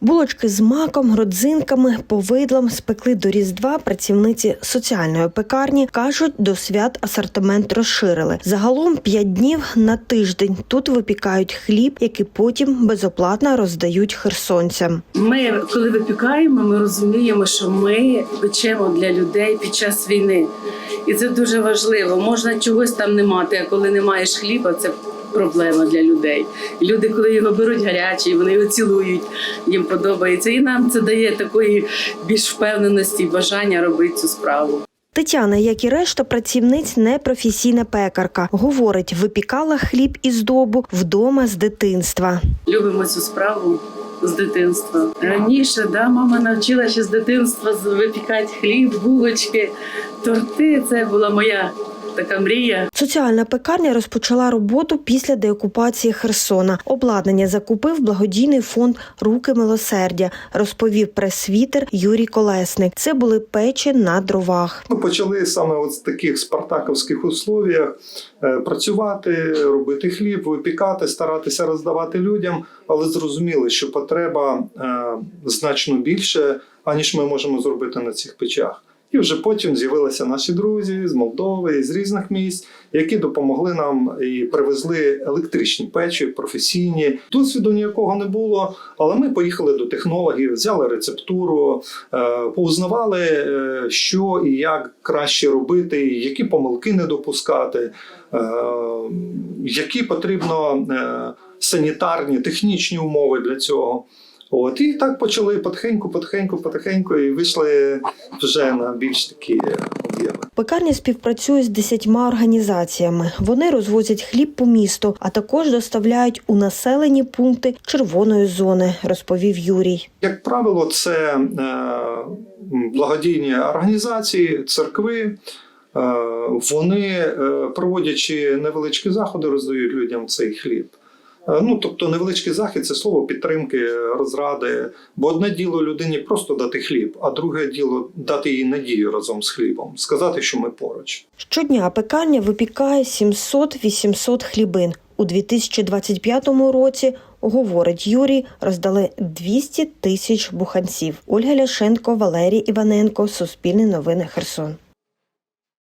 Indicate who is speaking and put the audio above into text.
Speaker 1: Булочки з маком, родзинками, повидлом спекли до Різдва працівниці соціальної пекарні. Кажуть, до свят асортимент розширили. Загалом п'ять днів на тиждень тут випікають хліб, який потім безоплатно роздають херсонцям.
Speaker 2: Ми, коли випікаємо, ми розуміємо, що ми печемо для людей під час війни. І це дуже важливо. Можна чогось там не мати, а коли не маєш хліба, це проблема для людей. Люди, коли його беруть гарячий, вони його цілують, їм подобається. І нам це дає такої більш впевненості і бажання робити цю справу.
Speaker 1: Тетяна, як і решта працівниць, непрофесійна пекарка. Говорить, випікала хліб і здобу вдома з дитинства.
Speaker 2: Любимо цю справу з дитинства. Раніше да, мама навчила ще з дитинства випікати хліб, булочки, торти. Це була моя така мрія.
Speaker 1: Соціальна пекарня розпочала роботу після деокупації Херсона. Обладнання закупив благодійний фонд Руки милосердя, розповів прес-світер Юрій Колесник. Це були печі на дровах.
Speaker 3: Ми почали саме от з таких спартаковських условіях е, працювати, робити хліб, випікати, старатися роздавати людям, але зрозуміли, що потреба е, значно більше, аніж ми можемо зробити на цих печах. І вже потім з'явилися наші друзі з Молдови, з різних місць, які допомогли нам і привезли електричні печі, професійні. Досвіду ніякого не було, але ми поїхали до технологів, взяли рецептуру, е, поузнавали, е, що і як краще робити, які помилки не допускати, е, які потрібно санітарні, технічні умови для цього. От і так почали потихеньку, потихеньку, потихеньку, і вийшли вже на більш такі об'єми.
Speaker 1: Пекарня співпрацює з десятьма організаціями. Вони розвозять хліб по місту, а також доставляють у населені пункти червоної зони, розповів Юрій.
Speaker 3: Як правило, це е, благодійні організації, церкви. Е, Вони, е, проводячи невеличкі заходи, роздають людям цей хліб. Е, Ну, тобто невеличкий захід це слово підтримки, розради. Бо одне діло людині просто дати хліб, а друге діло дати їй надію разом з хлібом, сказати, що ми поруч.
Speaker 1: Щодня пекарня випікає 700-800 хлібин. У 2025 році, говорить Юрій, роздали 200 тисяч буханців. Ольга Ляшенко, Валерій Іваненко, Суспільне новини Херсон.